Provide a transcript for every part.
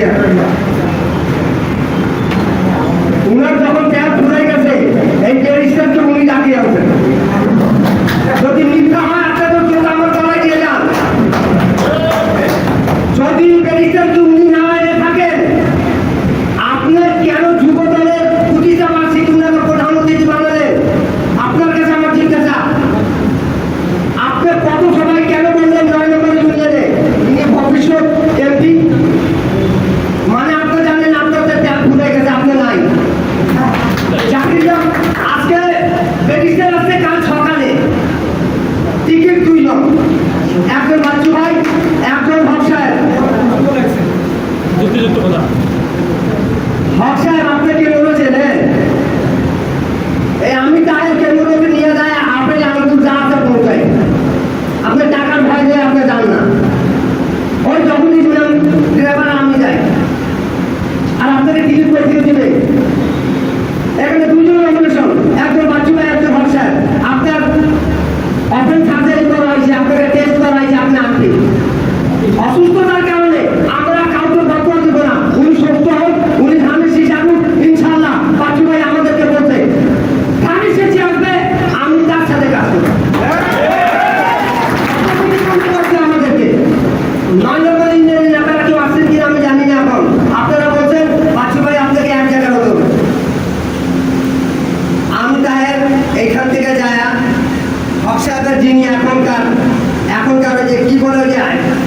Yeah. সকালে। Ticket দুই লোক একজন বাচ্চু ভাই, একজন হক সাহেব। আমি তাই কেন্দ্রকে নিয়ে যায়, আপনি আমাকে যা আছে পৌঁছাই। আপনি টাকার ভাই যায় আপনি যান ওই যখনই আমি যাই। আর আপনাদের কিছু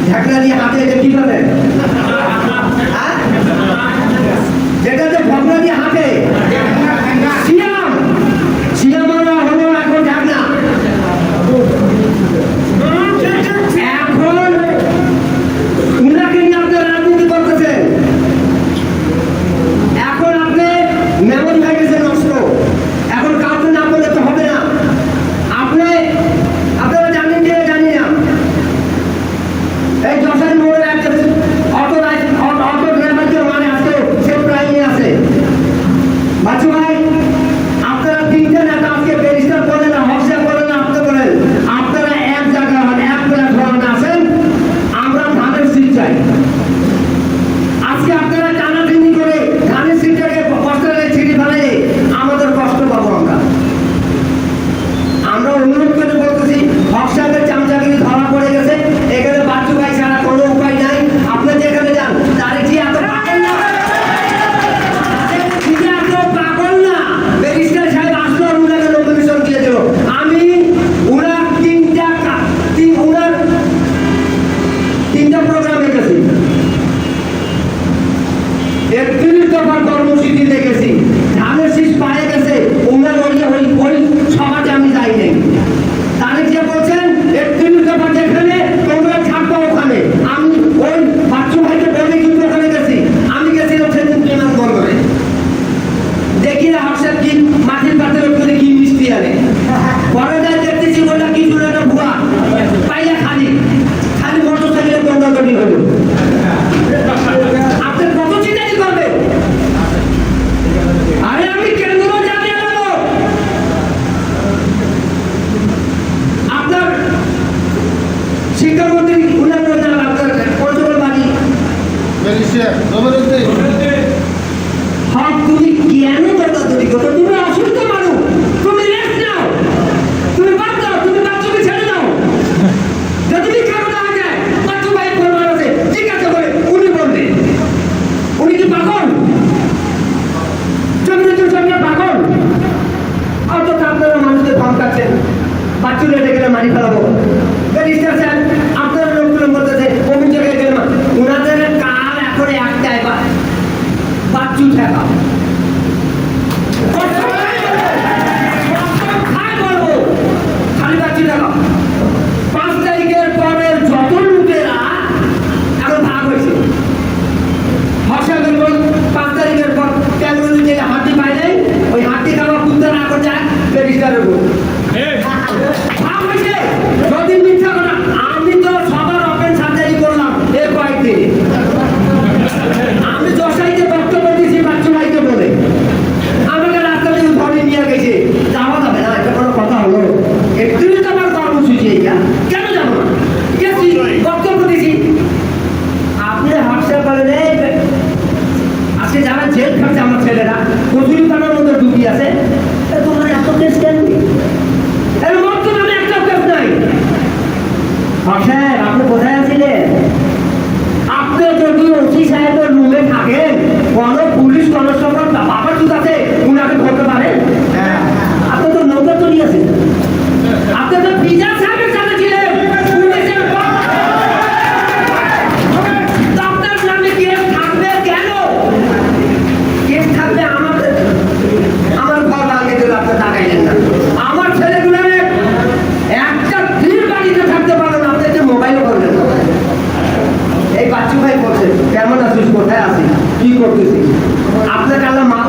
ঝাঁকড়া দিয়ে হাতে এটা টিপে দেন হ্যাঁ, তুমি কেন দাদা তৈরি করো ঠিক আছে, বলে উনি বললেন। উনি কি পাগল? চন্দ্র চন্দ্র পাগল? অত কাম করে মানুষদের পাম কাটছেন বাচ্চুরে ডেকে মারি ফেলাবো। ইচ্ছা 精彩了 দিল না। আমার ছেলেগুলো একটা দিন বাড়িতে থাকতে পারে না, আপনি মোবাইল করলেন। এই বাচ্চু ভাই বলছে, কেমন আছিস? কোথায় আছিস? কি করতেছিস? আপনাকে আল্লাহ নাই